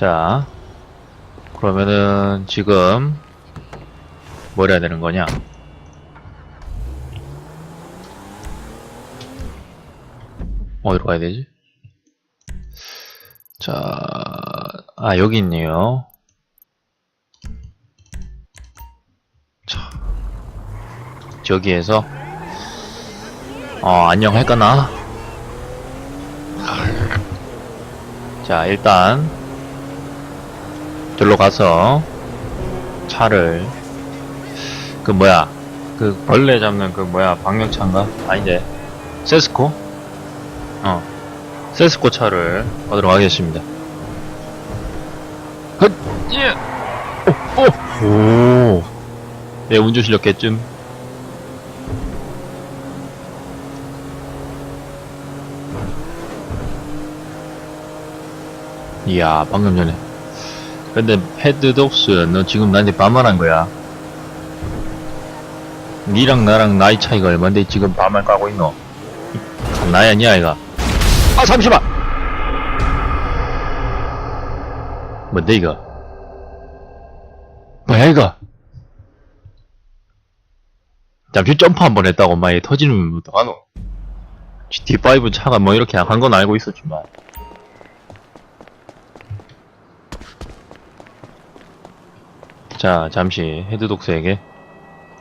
자, 그러면은 지금 뭘 해야 되는 거냐? 어디로 가야 되지? 자, 아, 여기 있네요. 자, 저기에서, 어, 안녕 할까나? 자, 일단, 들로 가서, 차를, 그 뭐야, 그 벌레 잡는 그 뭐야, 방역차인가? 아닌데, 세스코? 어, 세스코 차를 얻으러 가겠습니다. 헛, 예, 오, 오, 오. 예, 운전 실력 개쯤. 이야, 방금 전에. 근데, 헤드독스, 너 지금 나한테 반말한 거야. 니랑 나랑 나이 차이가 얼만데 지금 반말 까고 있노? 나이 아니야, 이가. 아, 잠시만! 뭔데, 이거? 뭐야, 이거? 잠시 점프 한 번 했다고, 막, 터지는 어떡하노? GT5 차가 뭐 이렇게 약한 건 알고 있었지만. 자, 잠시 헤드 독스에게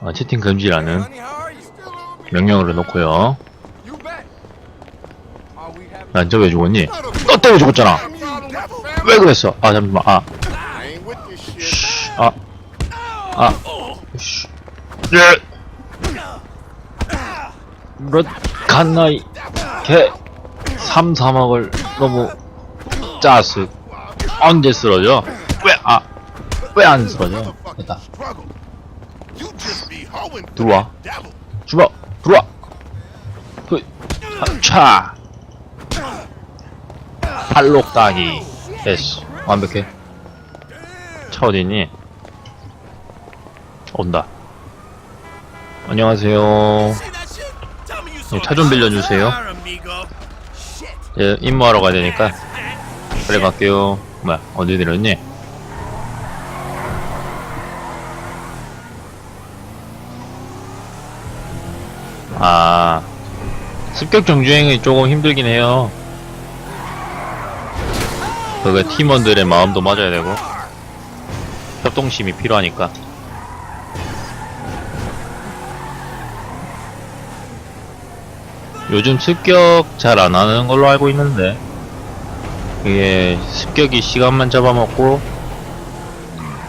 어, 채팅 금지라는 Honey, how are you? 명령어를 놓고요. You bet. Are we having 난저왜 죽었니? 너 때문에 죽었잖아. 왜 그랬어? 아 잠시만. 아, shit. 아, 아, 씨. 예. 몇 갓나이 개 3, 3억을 너무 짜스 언제 쓰러져? 왜, 아, 왜안 쓰러져? 됐다. 들어와. 주먹 들어와. 그, 차. 팔록 따기. 됐어. 완벽해. 차 어디있니? 온다. 안녕하세요. 네, 차좀 빌려주세요. 예, 임무하러 가야 되니까. 그래 갈게요. 뭐야 어디 내렸니 아 습격 정주행이 조금 힘들긴 해요. 그게 팀원들의 마음도 맞아야 되고 협동심이 필요하니까. 요즘 습격 잘 안 하는 걸로 알고 있는데 이게 습격이 시간만 잡아먹고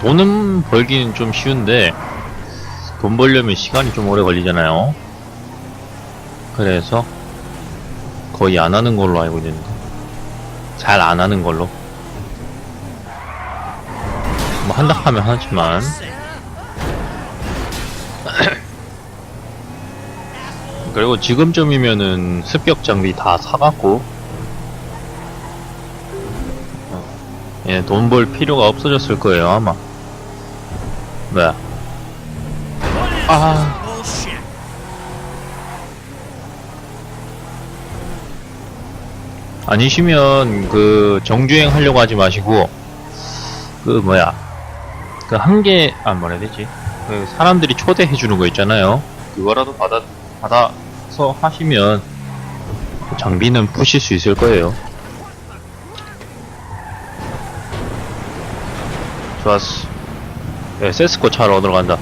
돈은 벌기는 좀 쉬운데 돈 벌려면 시간이 좀 오래 걸리잖아요 그래서 거의 안 하는 걸로 알고 있는데. 잘 안 하는 걸로. 뭐 한다 하면 하지만. 그리고 지금쯤이면은 습격 장비 다 사갖고. 어, 예, 돈 벌 필요가 없어졌을 거예요 아마. 뭐야 아 아니시면 그 정주행 하려고 하지 마시고 그 뭐야 그 한개 아 뭐라 해야 되지? 그 사람들이 초대해 주는 거 있잖아요. 그거라도 받아 받아서 하시면 그 장비는 푸실 수 있을 거예요. 좋았어. 네, 세스코 차로 얻으러 간다.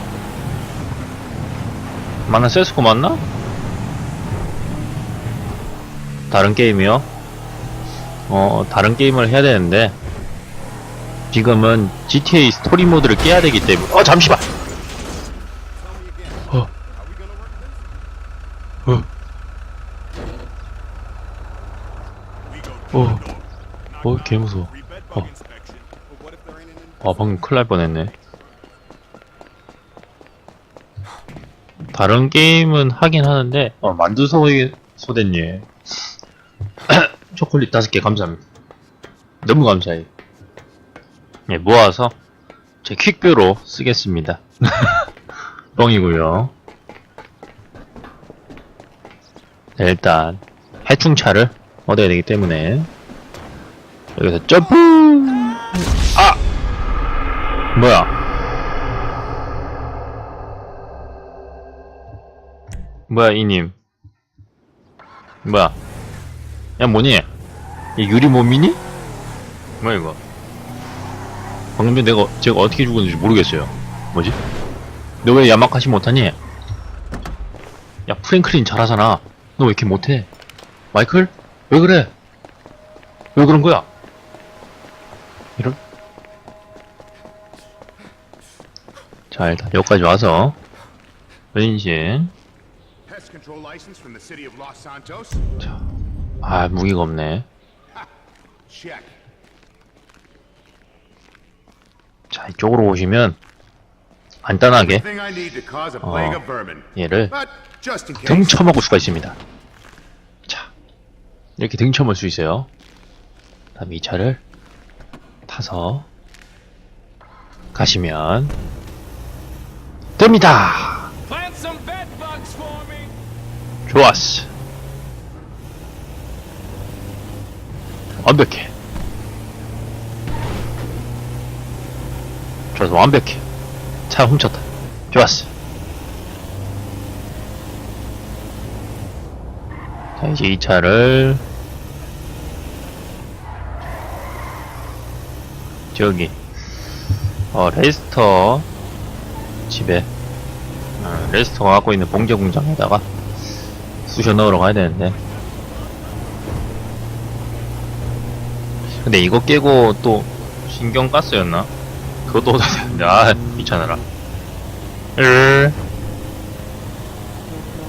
맞나 세스코 맞나? 다른 게임이요? 어, 다른 게임을 해야 되는데, 지금은 GTA 스토리 모드를 깨야 되기 때문에, 어, 잠시만! 어. 어. 어. 어, 개 무서워. 어. 아, 방금 큰일 날 뻔했네. 다른 게임은 하긴 하는데, 어, 만두소, 소대님. 초콜릿 다섯 개 감사합니다. 너무 감사해요. 예, 모아서 제 퀵뷰로 쓰겠습니다. 뻥이고요. 네, 일단 해충차를 얻어야 되기 때문에 여기서 점프! 뭐야? 뭐야, 이님. 뭐야? 야, 뭐니? 이 유리 몸이니? 뭐야, 이거? 방금 전 내가, 제가 어떻게 죽었는지 모르겠어요. 뭐지? 너 왜 야마카시 못하니? 야, 프랭클린 잘하잖아. 너 왜 이렇게 못해? 마이클? 왜 그래? 왜 그런 거야? 이런? 자, 일단 여기까지 와서 Santos? 자, 아 무기가 없네. 자, 이쪽으로 오시면 간단하게 Thing I need to cause a plague of vermin. 얘를 But just in case. 등쳐먹을 수가 있습니다. 자, 이렇게 등쳐먹을 수 있어요. 다음 이 차를 타서 가시면 됩니다. Plant some bed bugs for me. 좋았어. 완벽해. 좋았어, 완벽해. 차 훔쳤다. 좋았어. 자, 이제 이 차를 저기 어 레스터 집에 어, 레스터가 갖고 있는 봉제 공장에다가 쑤셔 넣으러 가야 되는데 근데 이거 깨고 또 신경가스였나? 그것도 얻어야 되는데 아 귀찮아라. 으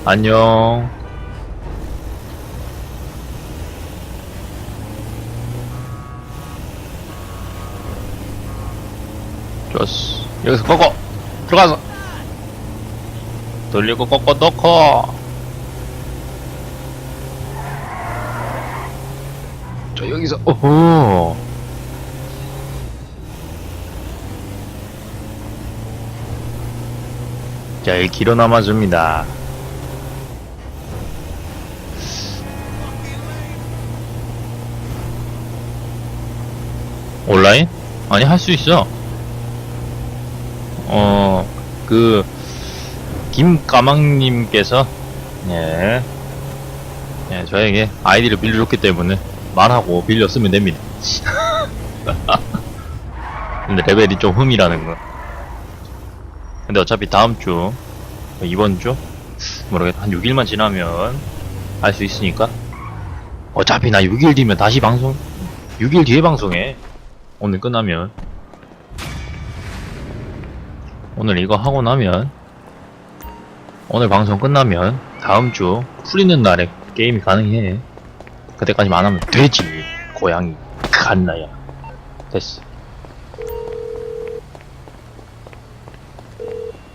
안녕. 좋았어. 여기서 꺾어. 들어가서. 돌리고 꺾어 넣고 저 여기서 오호 자, 이 길어 남아줍니다. 온라인? 아니, 할 수 있어. 어, 그, 김까망님께서, 예, 예, 저에게 아이디를 빌려줬기 때문에 말하고 빌려 쓰면 됩니다. 근데 레벨이 좀 흠이라는 거. 근데 어차피 다음 주, 이번 주? 모르겠다. 한 6일만 지나면 할수 있으니까. 어차피 나 6일 뒤면 다시 방송, 6일 뒤에 방송해. 오늘 끝나면. 오늘 이거 하고 나면, 오늘 방송 끝나면, 다음 주 풀리는 날에 게임이 가능해. 그때까지만 안 하면 되지. 고양이. 갓나야. 됐어.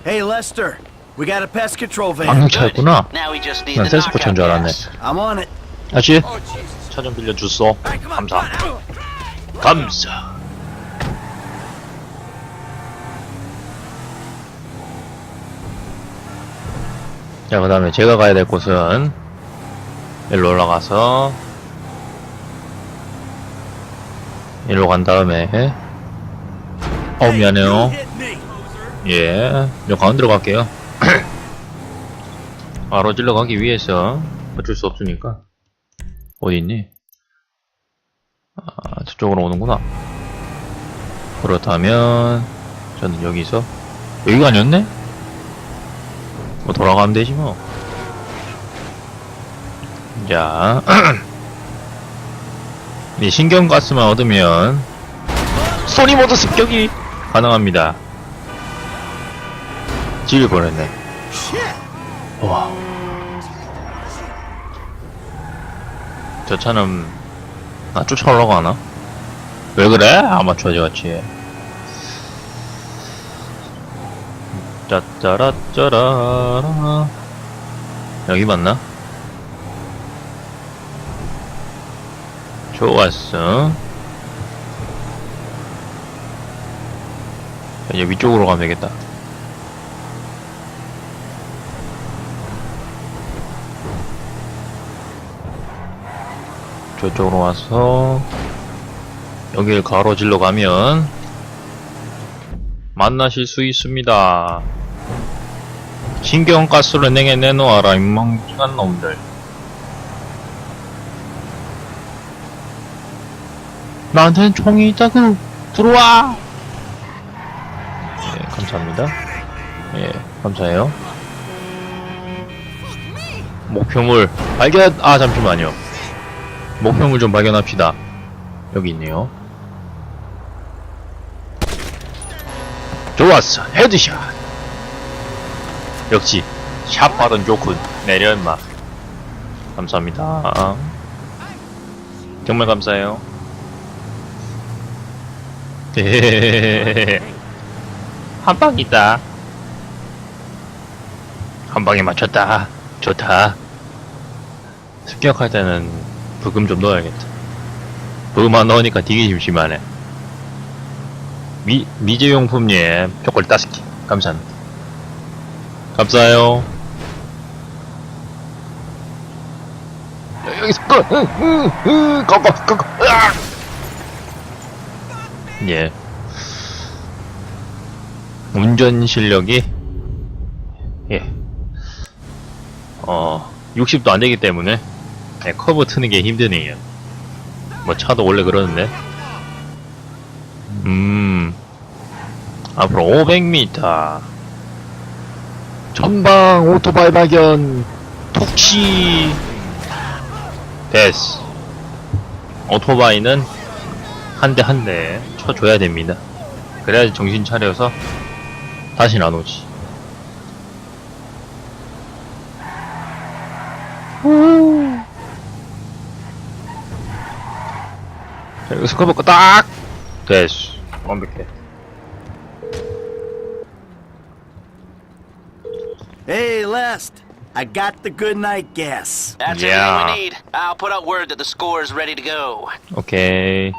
Hey Lester, we got a pest control van. 방송차였구나. Now we just need 난 the 세스코 차인 줄 알았네. gas. I'm on it. 아씨, Oh Jesus! 차좀 on, 감사. 감사. 자, 그 다음에 제가 가야 될 곳은 일로 올라가서 일로 간 다음에 어 미안해요 Hit me. 예저 가운데로 갈게요 바로 질러 가기 위해서 어쩔 수 없으니까 어디 있니? 아, 저쪽으로 오는구나. 그렇다면, 저는 여기서, 여기가 아니었네? 뭐 돌아가면 되지 뭐. 자, 이 신경가스만 얻으면, 소니모드 습격이 가능합니다. 질 보냈네. 와. 저 차는 나 쫓아오려고 하나? 왜 그래? 아마추어지 같이. 짜짜라짜라라. 여기 맞나? 좋았어. 이제 위쪽으로 가면 되겠다. 저쪽으로 와서 여기를 가로질러 가면 만나실 수 있습니다. 신경가스를 내게 내놓아라, 임망중한 놈들. 나한테는 총이 있다, 그, 들어와! 예, 감사합니다. 예, 감사해요. 목표물 발견, 아, 잠시만요. 목표물 좀 발견합시다. 여기 있네요. 좋았어 헤드샷 역시 샷 받은 좋군 내려 임마 감사합니다 정말 감사해요 한 방이다. 한 방에 맞췄다. 좋다. 습격할 때는 부금 좀 넣어야겠다. 부금 안 넣으니까 되게 심심하네. 미, 미제용품님 초콜릿 다섯 개 감사합니다. 감사해요. 여- 여기서 꺼! 으, 으, 으, 꺼, 꺼, 으악! 예 운전 실력이 예 어, 60도 안 되기 때문에 예, 커브 트는 게 힘드네요 뭐 차도 원래 그러는데 음, 앞으로 500m. 전방 오토바이 발견. 톡시. 됐어. 오토바이는 한 대 한 대 쳐줘야 됩니다. 그래야지 정신 차려서 다시 안 오지. 후. 자, 여기서 커버 딱! 됐어. 완벽해. Hey, Lest. I got the good night gas. That's Yeah. everything we need. I'll put out word that the score is ready to go. 오케이.